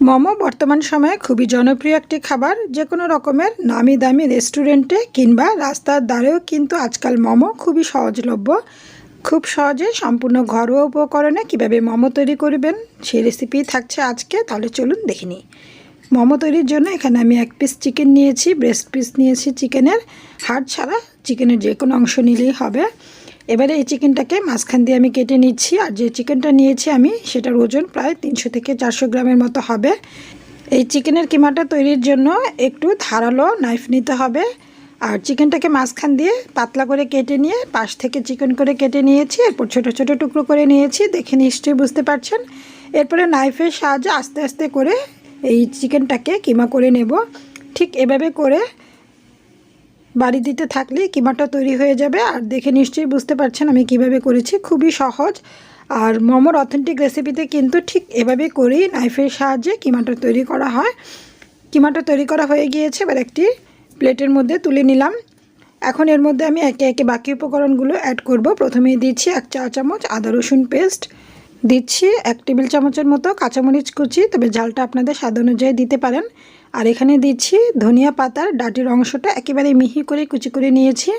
মোমো বর্তমান সময়ে খুবই জনপ্রিয় একটি খাবার। যে কোনো রকমের নামি দামি রেস্টুরেন্টে কিংবা রাস্তার ধারেও কিন্তু আজকাল মোমো খুবই সহজলভ্য। খুব সহজে সম্পূর্ণ ঘরোয়া উপকরণে কীভাবে মোমো তৈরি করবেন সেই রেসিপি থাকছে আজকে। তাহলে চলুন দেখে নিই। মোমো তৈরির জন্য এখানে আমি এক পিস চিকেন নিয়েছি ব্রেস্ট পিস নিয়েছি চিকেনের হাড় ছাড়া চিকেনের যে কোনো অংশ নিলেই হবে। এবারে এই চিকেনটাকে মাঝখান দিয়ে আমি কেটে নিচ্ছি, আর যে চিকেনটা নিয়েছি আমি সেটার ওজন প্রায় তিনশো থেকে চারশো গ্রামের মতো হবে। এই চিকেনের কিমাটা তৈরির জন্য একটু ধারালো নাইফ নিতে হবে, আর চিকেনটাকে মাঝখান দিয়ে পাতলা করে কেটে নিয়ে পাশ থেকে চিকেন করে কেটে নিয়েছি, এরপর ছোটো ছোটো টুকরো করে নিয়েছি, দেখে নিশ্চয়ই বুঝতে পারছেন। এরপরে নাইফের সাহায্যে আস্তে আস্তে করে এই চিকেনটাকে কিমা করে নেব। ঠিক এভাবে করে বাড়ি দিতে থাকলে কিমাটা তৈরি হয়ে যাবে আর দেখে নিশ্চয়ই বুঝতে পারছেন আমি কীভাবে করেছি। খুবই সহজ। আর মোমোর অথেন্টিক রেসিপিতে কিন্তু ঠিক এভাবে করেই নাইফের সাহায্যে কিমাটা তৈরি করা হয়। কিমাটা তৈরি করা হয়ে গিয়েছে, এবার একটি প্লেটের মধ্যে তুলে নিলাম। এখন এর মধ্যে আমি একে একে বাকি উপকরণগুলো অ্যাড করব। প্রথমেই দিচ্ছি এক চা চামচ আদা রসুন পেস্ট দিচ্ছি এক টেবিল চামচের মতো কাঁচামরিচ কুচি, তবে ঝালটা আপনাদের স্বাদ অনুযায়ী দিতে পারেন। আর এখানে দিচ্ছি ধনিয়া পাতার ডাটির অংশটা একেবারে মিহি করে কুচি করে নিয়েছি,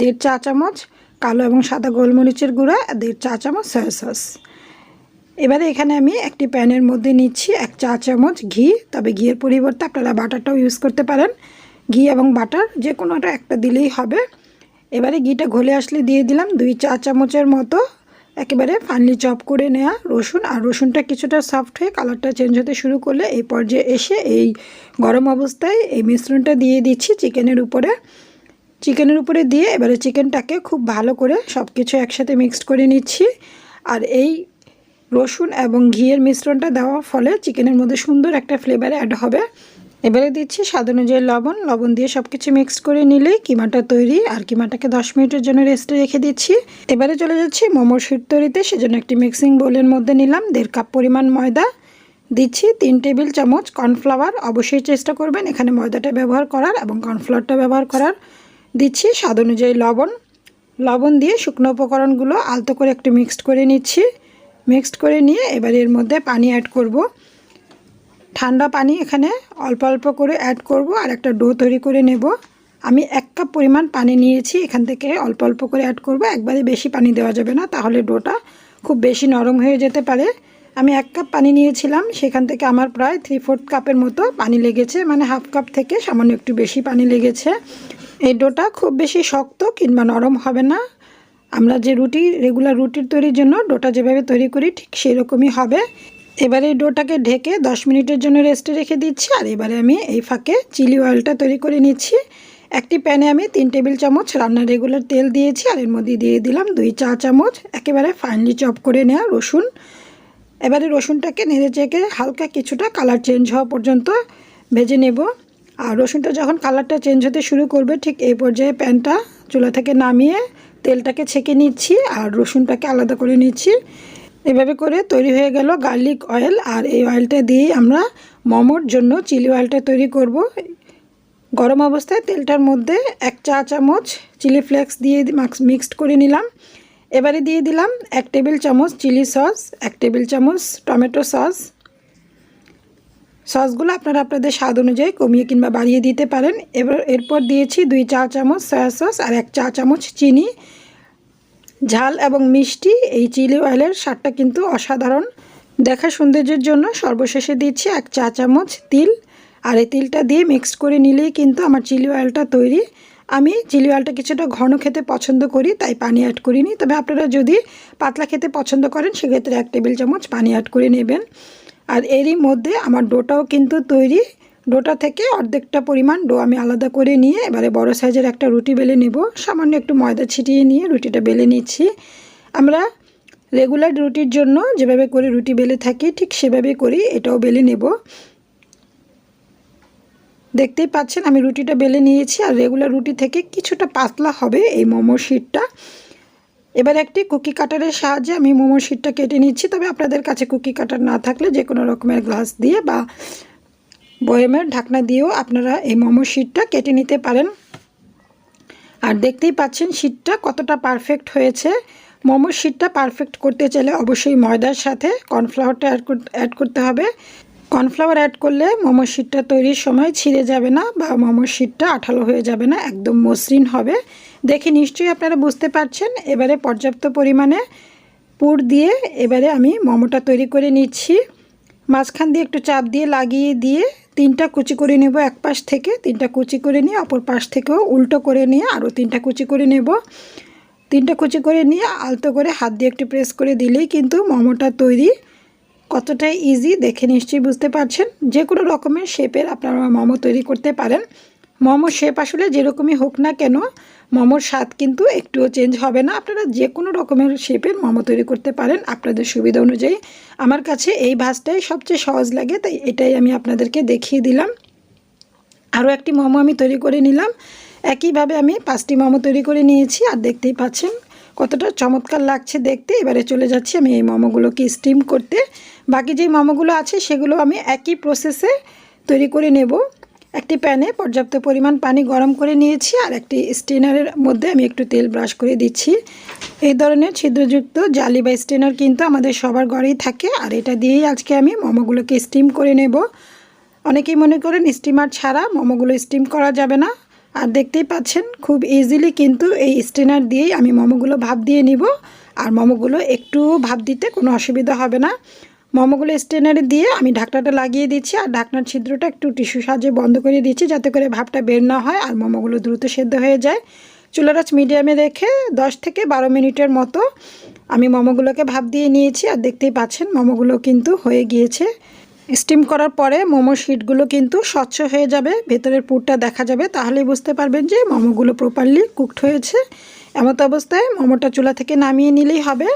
দেড় চা চামচ কালো এবং সাদা গোলমরিচের গুঁড়া, আর দেড় চা চামচ সয়া সস এবারে এখানে আমি একটি প্যানের মধ্যে নিচ্ছি এক চা চামচ ঘি, তবে ঘিয়ের পরিবর্তে আপনারা বাটারটাও ইউজ করতে পারেন। ঘি এবং বাটার যে কোনোটা একটা দিলেই হবে। এবারে ঘিটা ঘলে আসলে দিয়ে দিলাম দুই চা চামচের মতো একেবারে ফাইনলি চপ করে নেওয়া রসুন। আর রসুনটা কিছুটা সফট হয়ে কালারটা চেঞ্জ হতে শুরু করলে এই পর্যায়ে এসে এই গরম অবস্থায় এই মিশ্রণটা দিয়ে দিচ্ছি চিকেনের উপরে। চিকেনের উপরে দিয়ে এবারে চিকেনটাকে খুব ভালো করে সব কিছু একসাথে মিক্সড করে নিচ্ছি। আর এই রসুন এবং ঘিয়ের মিশ্রণটা দেওয়ার ফলে চিকেনের মধ্যে সুন্দর একটা ফ্লেভার অ্যাড হবে। এবারে দিচ্ছি স্বাদ অনুযায়ী লবণ। লবণ দিয়ে সব কিছু মিক্সড করে নিলেই কিমাটা তৈরি আর কিমাটাকে দশ মিনিটের জন্য রেস্টে রেখে দিচ্ছি। এবারে চলে যাচ্ছি মোমোর শিট তৈরিতে, সেজন্য একটি মিক্সিং বোলের মধ্যে নিলাম দেড় কাপ পরিমাণ ময়দা। দিচ্ছি তিন টেবিল চামচ কর্নফ্লাওয়ার অবশ্যই চেষ্টা করবেন এখানে ময়দাটা ব্যবহার করার এবং কর্নফ্লাওয়ারটা ব্যবহার করার। দিচ্ছি স্বাদ অনুযায়ী লবণ। লবণ দিয়ে শুকনো উপকরণগুলো আলতো করে একটু মিক্সড করে নিচ্ছি। মিক্সড করে নিয়ে এবার এর মধ্যে পানি অ্যাড করব। ঠান্ডা পানি এখানে অল্প অল্প করে অ্যাড করব আর একটা ডো তৈরি করে নেব। আমি এক কাপ পরিমাণ পানি নিয়েছি, এখান থেকে অল্প অল্প করে অ্যাড করব। একবারে বেশি পানি দেওয়া যাবে না, তাহলে ডোটা খুব বেশি নরম হয়ে যেতে পারে। আমি এক কাপ পানি নিয়েছিলাম, সেখান থেকে আমার প্রায় থ্রি ফোর্থ কাপের মতো পানি লেগেছে মানে হাফ কাপ থেকে সামান্য একটু বেশি পানি লেগেছে। এই ডোটা খুব বেশি শক্ত কিংবা নরম হবে না। আমরা যে রুটি রেগুলার রুটির তৈরির জন্য ডোটা যেভাবে তৈরি করি, ঠিক সেরকমই হবে। এবারে এই ডোটাকে ঢেকে 10 মিনিটের জন্য রেস্টে রেখে দিচ্ছি, আর এবারে আমি এই ফাঁকে চিলি অয়েলটা তৈরি করে নিচ্ছি। একটি প্যানে আমি তিন টেবিল চামচ রান্নার রেগুলার তেল দিয়েছি, আর এর মধ্যে দিয়ে দিলাম দুই চা চামচ একেবারে ফাইনলি চপ করে নেওয়া রসুন। এবারে রসুনটাকে নেড়ে চেকে হালকা কিছুটা কালার চেঞ্জ হওয়া পর্যন্ত ভেজে নেব। আর রসুনটা যখন কালারটা চেঞ্জ হতে শুরু করবে, ঠিক এই পর্যায়ে প্যানটা চুলা থেকে নামিয়ে তেলটাকে ছেঁকে নিচ্ছি, আর রসুনটাকে আলাদা করে নিচ্ছি। এভাবে করে তৈরি হয়ে গেল গার্লিক অয়েল আর এই অয়েলটা দিয়েই আমরা মোমোর জন্য চিলি অয়েলটা তৈরি করব। গরম অবস্থায় তেলটার মধ্যে এক চা চামচ চিলি ফ্লেক্স দিয়ে মিক্সড করে নিলাম। এবারে দিয়ে দিলাম এক টেবিল চামচ চিলি সস, এক টেবিল চামচ টমেটো সস। সসগুলো আপনারা আপনাদের স্বাদ অনুযায়ী কমিয়ে কিংবা বাড়িয়ে দিতে পারেন। এবার, এরপর দিয়েছি দুই চা চামচ সয়া সস আর এক চা চামচ চিনি। ঝাল এবং মিষ্টি, এই চিলি অয়েলের স্বাদটা কিন্তু অসাধারণ। দেখা সৌন্দর্যের জন্য সর্বশেষে দিচ্ছি এক চা চামচ তিল। আর এই তিলটা দিয়ে মিক্সড করে নিলেই কিন্তু আমার চিলি অয়েলটা তৈরি। আমি চিলি অয়েলটা কিছুটা ঘন খেতে পছন্দ করি, তাই পানি অ্যাড করিনি। তবে আপনারা যদি পাতলা খেতে পছন্দ করেন, সেক্ষেত্রে এক টেবিল চামচ পানি অ্যাড করে নেবেন। আর এরই মধ্যে আমার ডোটাও কিন্তু তৈরি। ডোটা থেকে অর্ধেকটা পরিমাণ ডো আমি আলাদা করে নিয়ে এবারে বড় সাইজের একটা রুটি বেলে নেব। সামান্য একটু ময়দা ছিটিয়ে নিয়ে রুটিটা বেলে নিচ্ছি। আমরা রেগুলার রুটির জন্য যেভাবে করে রুটি বেলে থাকি ঠিক সেভাবে করি এটাও বেলে নেব। দেখতেই পাচ্ছেন আমি রুটিটা বেলে নিয়েছি আর রেগুলার রুটি থেকে কিছুটা পাতলা হবে এই মোমো শিটটা। এবার একটি কুকি কাটারের সাহায্যে আমি মোমো শিটটা কেটে নিচ্ছি। তবে আপনাদের কাছে কুকি কাটার না থাকলে যে কোনো রকমের গ্লাস দিয়ে বা বয়েমের ঢাকনা দিয়েও আপনারা এই মোমো শিটটা কেটে নিতে পারেন। আর দেখতেই পাচ্ছেন শিটটা কতটা পারফেক্ট হয়েছে। মোমোর শিটটা পারফেক্ট করতে চাইলে অবশ্যই ময়দার সাথে কর্নফ্লাওয়ারটা অ্যাড করতে হবে। কর্নফ্লাওয়ার অ্যাড করলে মোমোর শিটটা তৈরির সময় ছিঁড়ে যাবে না বা মোমোর শিটটা আঠালো হয়ে যাবে না, একদম মসৃণ হবে। দেখে নিশ্চয়ই আপনারা বুঝতে পারছেন, এবারে পর্যাপ্ত পরিমাণে পুর দিয়ে এবারে আমি মোমোটা তৈরি করে নিচ্ছি। মাঝখান দিয়ে একটু চাপ দিয়ে লাগিয়ে দিয়ে তিনটা কুচি করে নেব এক পাশ থেকে, তিনটা কুচি করে নিয়ে অপর পাশ থেকেও উল্টো করে নিয়ে আরও তিনটা কুচি করে নেব। তিনটা কুচি করে নিয়ে আলতো করে হাত দিয়ে একটু প্রেস করে দিলেই কিন্তু মোমোটা তৈরি কতটা ইজি দেখে নিশ্চয়ই বুঝতে পারছেন। যে কোনো রকমের শেপের আপনারা মোমো তৈরি করতে পারেন। মোমো শেপ আসলে যেরকমই হোক না কেন, মোমোর স্বাদ কিন্তু একটুও চেঞ্জ হবে না। আপনারা যে কোনো রকমের শেপের মোমো তৈরি করতে পারেন আপনাদের সুবিধা অনুযায়ী। আমার কাছে এই ভাজটাই সবচেয়ে সহজ লাগে, তাই এটাই আমি আপনাদেরকে দেখিয়ে দিলাম। আরও একটি মোমো আমি তৈরি করে নিলাম। একইভাবে আমি পাঁচটি মোমো তৈরি করে নিয়েছি, আর দেখতেই পাচ্ছেন কতটা চমৎকার লাগছে দেখতে। এবারে চলে যাচ্ছি আমি এই মোমোগুলোকে স্টিম করতে। বাকি যে মোমোগুলো আছে সেগুলো আমি একই প্রসেসে তৈরি করে নেব। একটি প্যানে পর্যাপ্ত পরিমাণ পানি গরম করে নিয়েছি আর একটি স্টেনারের মধ্যে আমি একটু তেল ব্রাশ করে দিচ্ছি। এই ধরনের ছিদ্রযুক্ত জালি বা স্টেনার কিন্তু আমাদের সবার ঘরেই থাকে আর এটা দিয়েই আজকে আমি মোমোগুলোকে স্টিম করে নেব। অনেকেই মনে করেন স্টিমার ছাড়া মোমোগুলো স্টিম করা যাবে না। আর দেখতেই পাচ্ছেন খুব ইজিলি কিন্তু এই স্টেনার দিয়েই আমি মোমোগুলো ভাপ দিয়ে নিব। আর মোমোগুলো একটু ভাপ দিতে কোনো অসুবিধা হবে না। মোমোগুলো স্টেনারে দিয়ে আমি ঢাকনাটা লাগিয়ে দিচ্ছি আর ঢাকনার ছিদ্রটা একটু টিস্যু সাহায্যে বন্ধ করে দিচ্ছি যাতে করে ভাপটা বের না হয় আর মোমোগুলো দ্রুত সেদ্ধ হয়ে যায়। চুলারাচ মিডিয়ামে রেখে 10 থেকে বারো মিনিটের মতো আমি মোমোগুলোকে ভাপ দিয়ে নিয়েছি আর দেখতেই পাচ্ছেন মোমোগুলো কিন্তু হয়ে গিয়েছে। স্টিম করার পরে মোমো শিটগুলো কিন্তু স্বচ্ছ হয়ে যাবে, ভেতরের পুরটা দেখা যাবে, তাহলেই বুঝতে পারবেন যে মোমোগুলো প্রপারলি কুকড হয়েছে। এমত অবস্থায় মোমোটা চুলা থেকে নামিয়ে নিলেই হবে।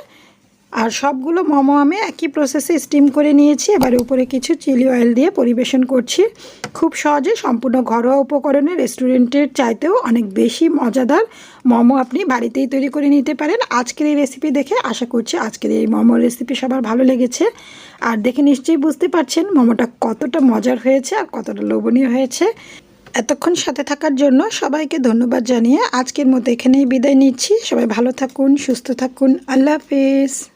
আর সবগুলো মোমো আমি একই প্রসেসে স্টিম করে নিয়েছি। এবারে উপরে কিছু চিলি অয়েল দিয়ে পরিবেশন করছি। খুব সহজে সম্পূর্ণ ঘরোয়া উপকরণে রেস্টুরেন্টের চাইতেও অনেক বেশি মজাদার মোমো আপনি বাড়িতেই তৈরি করে নিতে পারেন। আজকের এই রেসিপি দেখে আশা করছি আজকের এই মোমো রেসিপি সবার ভালো লেগেছে। আর দেখে নিশ্চয়ই বুঝতে পারছেন মোমোটা কতটা মজার হয়েছে আর কতটা লোভনীয় হয়েছে। এতক্ষণ সাথে থাকার জন্য সবাইকে ধন্যবাদ জানিয়ে আজকের মতো এখানেই বিদায় নিচ্ছি। সবাই ভালো থাকুন, সুস্থ থাকুন। আল্লাহ হাফিজ।